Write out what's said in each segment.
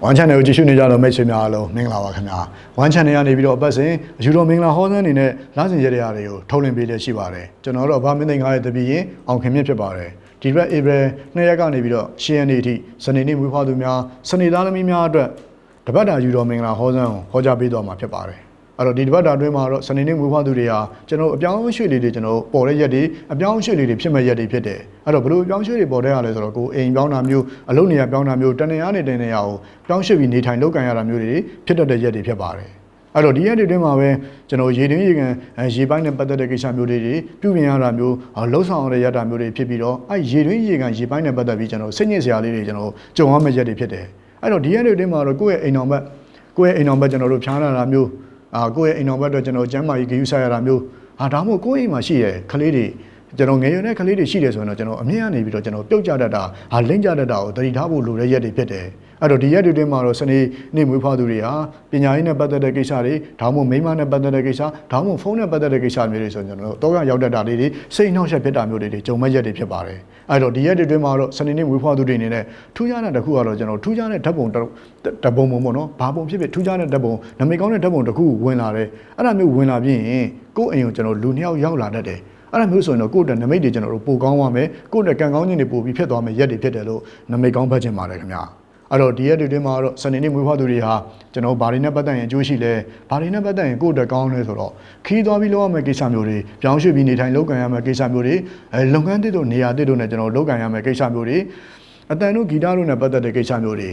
One Channel ကိုကြည့်ရှုနေကြတော့မိတ်ဆွေများအားလုံးမင်္ဂလာပါခင်ဗျာ One Channel ကနေပြီးတော့အပတ်စဉ်အယူတော်မင်္ဂလာဟောစန်းအနေနဲ့လမ်းစဉ်ရတဲ့ရာတွေကိုထုတ်လင်းပေးလျက်ရှိပါတယ်ကျွန်တော်တို့အဘမင်းသိန်းကားရဲ့တပည့်ရင်အောင်ခင်မြင့်ဖြစ်ပါတယ်ဒီရက် April 2ရက်ကနေပြီးတော့10ရက်နေ့အထိစနေနေ့မွေးဖွားသူများစနေသားသမီးများအတွက်တပတ်တာယူတော်မင်္ဂလာဟောစန်းကိုဟောကြားပေးတော်မှာဖြစ်ပါတယ် အဲ့တော့ဒီတပတ်တာအတွင်းမှာတော့စနေနေ့မွေးဖွားသူတွေဟာကျွန်တော်အပြောင်းအရွှေ့လေးတွေကျွန်တော်ပေါ်တဲ့ရက်တွေအပြောင်းအရွှေ့လေးတွေဖြစ်မဲ့ရက်တွေဖြစ်တယ်အဲ့တော့ဘလို့အပြောင်းအရွှေ့တွေပေါ်တဲ့ရလဲဆိုတော့ကိုအိမ်ပြောင်းတာမျိုးအလုပ်နေရာပြောင်းတာမျိုးတနေရာနေတနေရာကိုပြောင်းရွှေ့ပြီးနေထိုင်လုပ်ကံရတာမျိုးတွေဖြစ်တတ်တဲ့ရက်တွေဖြစ်ပါတယ်အဲ့တော့ဒီရက်တွေအတွင်းမှာပဲကျွန်တော်ရေတွင်းရေကန်အဲရေပိုင်းနဲ့ပတ်သက်တဲ့ကိစ္စမျိုးတွေပြုပြင်ရတာမျိုးလှုပ်ဆောင်ရတဲ့ရတာမျိုးတွေဖြစ်ပြီးတော့အဲ့ရေတွင်းရေကန်ရေပိုင်းနဲ့ပတ်သက်ပြီးကျွန်တော်စိတ်ညစ်စရာလေးတွေကျွန်တော်ကြုံရမယ့်ရက်တွေဖြစ်တယ်အဲ့တော့ဒီရက်တွေအတွင်းမှာတော့ကိုယ့်ရဲ့အိမ်တော်ဘက်ကိုယ့်ရဲ့အိမ်တော်ဘက်ကျွန်တော်တို့ဖြားလာတာမျိုး အာကိုယ့်ရဲ့အိမ်တော်ဘက်အတွက်ကျွန်တော်ကျမ်းမာရေးဂရုစိုက်ရတာမျိုးဟာဒါမှမဟုတ်ကိုယ့်အိမ်မှာရှိတဲ့ကလေးတွေ ကျွန်တော်ငယ်ရွယ်တဲ့ကလေးတွေရှိတယ်ဆိုရင်တော့ကျွန်တော်အမြင်ကနေပြီးတော့ကျွန်တော်ပြုတ်ကြတတ်တာဟာလိမ့်ကြတတ်တာကိုတတိထားဖို့လိုတဲ့ရက်တွေဖြစ်တယ်အဲ့တော့ဒီရက်တွေတွင်းမှာတော့စနေနေ့မွေးဖွားသူတွေဟာပညာရေးနဲ့ပတ်သက်တဲ့ကိစ္စတွေဒါမှမဟုတ်မိန်းမနဲ့ပတ်သက်တဲ့ကိစ္စဒါမှမဟုတ်ဖုန်းနဲ့ပတ်သက်တဲ့ကိစ္စမျိုးတွေဆိုရင်ကျွန်တော်တို့တော့ရောက်တတ်တာလေးတွေစိတ်နှောက်ယှက်ဖြစ်တာမျိုးတွေကြုံမဲ့ရက်တွေဖြစ်ပါတယ်အဲ့တော့ဒီရက်တွေတွင်းမှာတော့စနေနေ့မွေးဖွားသူတွေအနေနဲ့ထူးခြားတဲ့တစ်ခုကတော့ကျွန်တော်ထူးခြားတဲ့ဓာတ်ပုံဓာတ်ပုံပုံပေါ့နော်ဘာပုံဖြစ်ဖြစ်ထူးခြားတဲ့ဓာတ်ပုံနမိတ်ကောင်းတဲ့ဓာတ်ပုံတစ်ခုဝင်လာတယ်အဲ့ဒါမျိုးဝင်လာပြီးရင်ကိုယ့်အိမ်ကိုကျွန်တော်လူနှစ်ယောက်ရောက်လာတတ်တယ် အဲ့ဒါမျိုးဆိုရင်တော့ကိုယ့်အတွက်နမိတ်တွေကျွန်တော်တို့ပိုကောင်းသွားမယ်ကိုယ့်အတွက်ကံကောင်းခြင်းတွေပိုပြီးဖြစ်သွားမယ်ရက်တွေဖြစ်တယ်လို့နမိတ်ကောင်းဖတ်ခြင်းပါတယ်ခင်ဗျာအဲ့တော့ဒီရက်တွေတွင်းမှာတော့စနေနေ့မွေးဖွားသူတွေဟာကျွန်တော်ဘာတွေနဲ့ပတ်သက်ရင်အကျိုးရှိလဲဘာတွေနဲ့ပတ်သက်ရင်ကိုယ့်အတွက်ကောင်းလဲဆိုတော့ခီးသွားပြီးလုပ်ရမယ့်ကိစ္စမျိုးတွေပြောင်းရွှေ့ပြီးနေထိုင်လုပ်ကံရမယ့်ကိစ္စမျိုးတွေအဲလုပ်ငန်းတစ်တို့နေရာတစ်တို့နဲ့ကျွန်တော်လုပ်ကံရမယ့်ကိစ္စမျိုးတွေအတန်တို့ဂီတတို့နဲ့ပတ်သက်တဲ့ကိစ္စမျိုးတွေ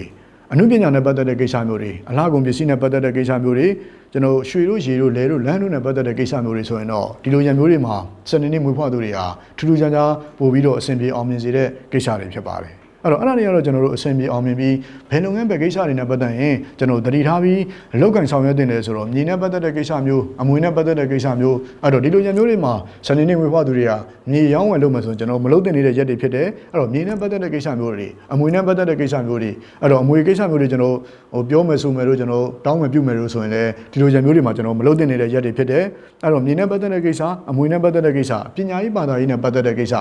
အမှုပညာနဲ့ပတ်သက်တဲ့ကိစ္စမျိုးတွေအလားကုန်ပစ္စည်းနဲ့ပတ်သက်တဲ့ကိစ္စမျိုးတွေကျွန်တော်ရွှေတို့ရေတို့လဲတို့လမ်းတို့နဲ့ပတ်သက်တဲ့ကိစ္စမျိုးတွေဆိုရင်တော့ဒီလိုရံမျိုးတွေမှာစနေနေ့မွေးဖွားသူတွေဟာထူးထူးခြားခြားပို့ပြီးတော့အဆင်ပြေအောင်မြင်စေတဲ့ကိစ္စတွေဖြစ်ပါတယ် အဲ့တော့အဲ့ဒါတွေကတော့ကျွန်တော်တို့အဆင်ပြေအောင်မြင်ပြီးဘယ်လုပ်ငန်းပဲကိစ္စတွေနဲ့ပတ်သက်ရင်ကျွန်တော်တတိထားပြီးလောက်ကင်ဆောင်ရွက်တင်တယ်ဆိုတော့မြေနဲ့ပတ်သက်တဲ့ကိစ္စမျိုးအမွေနဲ့ပတ်သက်တဲ့ကိစ္စမျိုးအဲ့တော့ဒီလိုရံမျိုးတွေမှာစနေနေ့မွေးဖွားသူတွေကမြေရောင်းဝယ်လုပ်မယ်ဆိုရင်ကျွန်တော်မလုပ်တင်နေတဲ့ရက်တွေဖြစ်တယ်အဲ့တော့မြေနဲ့ပတ်သက်တဲ့ကိစ္စမျိုးတွေအမွေနဲ့ပတ်သက်တဲ့ကိစ္စမျိုးတွေအဲ့တော့အမွေကိစ္စမျိုးတွေကျွန်တော်ဟိုပြောမယ်ဆိုမယ်လို့ကျွန်တော်တောင်းမယ်ပြုမယ်လို့ဆိုရင်လည်းဒီလိုရံမျိုးတွေမှာကျွန်တော်မလုပ်တင်နေတဲ့ရက်တွေဖြစ်တယ်အဲ့တော့မြေနဲ့ပတ်သက်တဲ့ကိစ္စအမွေနဲ့ပတ်သက်တဲ့ကိစ္စပညာရေးဘာသာရေးနဲ့ပတ်သက်တဲ့ကိစ္စ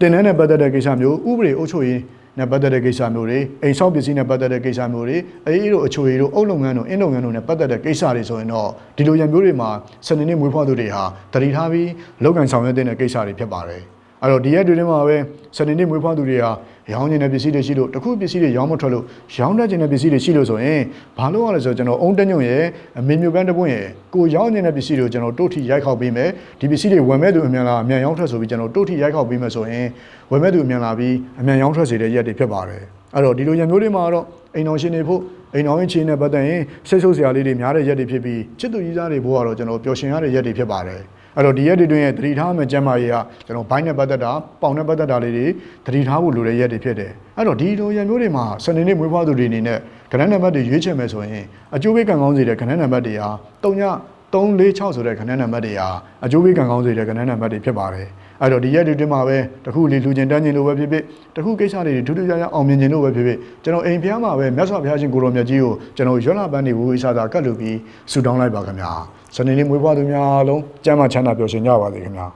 တင်တဲ့နဲ့ပတ်သက်တဲ့ကိစ္စမျိုးဥပဒေအုပ်ချုပ်ရေးနဲ့ပတ်သက်တဲ့ကိစ္စမျိုးတွေအိမ်ဆောက်ပစ္စည်းနဲ့ပတ်သက်တဲ့ကိစ္စမျိုးတွေအေးတို့အချိုရည်တို့အုပ်လုပ်ငန်းတို့အင်းလုပ်ငန်းတို့နဲ့ပတ်သက်တဲ့ကိစ္စတွေဆိုရင်တော့ဒီလိုရံမျိုးတွေမှာစနေနေ့မွေးဖွားသူတွေဟာတတိထားပြီးလောက်ကန်ဆောင်ရွက်တဲ့ကိစ္စတွေဖြစ်ပါတယ် အဲ့တော့ဒီရက်တွေထဲမှာပဲစနေနေ့မွေးဖွားသူတွေဟာရောင်းနေတဲ့ပစ္စည်းတွေရှိလို့တခုပစ္စည်းတွေရောင်းမထွက်လို့ရောင်းတတ်ခြင်းတဲ့ပစ္စည်းတွေရှိလို့ဆိုရင်ဘာလို့ရလဲဆိုတော့ကျွန်တော်အုံတညွန့်ရဲ့အမေမျိုးပန်းတပွင့်ရဲ့ကိုရောင်းနေတဲ့ပစ္စည်းတွေကိုကျွန်တော်တို့ထိရိုက်ခောက်ပေးမယ်ဒီပစ္စည်းတွေဝယ်မဲ့သူအမြန်လာအမြန်ရောင်းထွက်ဆိုပြီးကျွန်တော်တို့ထိရိုက်ခောက်ပေးမယ်ဆိုရင်ဝယ်မဲ့သူအမြန်လာပြီးအမြန်ရောင်းထွက်စေတဲ့ရက်တွေဖြစ်ပါတယ်အဲ့တော့ဒီလိုရံမျိုးတွေမှာတော့အိမ်တော်ရှင်တွေဖို့အိမ်တော်ရင်ချင်းနဲ့ပတ်သက်ရင်စိတ်ဆိုးစရာလေးတွေများတဲ့ရက်တွေဖြစ်ပြီးချစ်သူကြီးစားတွေဘို့ကတော့ကျွန်တော်ပျော်ရွှင်ရတဲ့ရက်တွေဖြစ်ပါတယ် အဲ့တော့ဒီရက်တွေတွင်ရဲ့တတိထားမဲ့ကျမ်းမာရေးကကျွန်တော်ဘိုင်းနဲ့ပတ်သက်တာပေါင်နဲ့ပတ်သက်တာလေးတွေတတိထားဖို့လိုတဲ့ရက်တွေဖြစ်တယ်အဲ့တော့ဒီလိုရက်မျိုးတွေမှာစနေနေ့မွေးဖွားသူတွေအနေနဲ့ကဏ္ဍနံပါတ်တွေရွေးချယ်မယ်ဆိုရင်အကျိုးပေးကံကောင်းစေတဲ့ကဏ္ဍနံပါတ်တွေဟာ3ည346ဆိုတဲ့ကဏ္ဍနံပါတ်တွေဟာအကျိုးပေးကံကောင်းစေတဲ့ကဏ္ဍနံပါတ်တွေဖြစ်ပါတယ် အဲ့တော့ဒီရက်တွေတွင်မှာပဲတခုလေးလူကျင်တန်းကျင်လို့ပဲဖြစ်ဖြစ်တခုကိစ္စတွေထူးထူးခြားခြားအောင်မြင်ခြင်းလို့ပဲဖြစ်ဖြစ်ကျွန်တော်အိမ်ဖျားမှာပဲမြတ်စွာဘုရားရှင်ကိုရောမြတ်ကြီးကိုကျွန်တော်ရွတ်လာပန်းနေဝေးစားတာကတ်လူပြီးဆူတောင်းလိုက်ပါခင်ဗျာစနေနေ့မွေးဖွားသူများအားလုံးကျမ်းမာချမ်းသာပျော်ရွှင်ကြပါစေခင်ဗျာ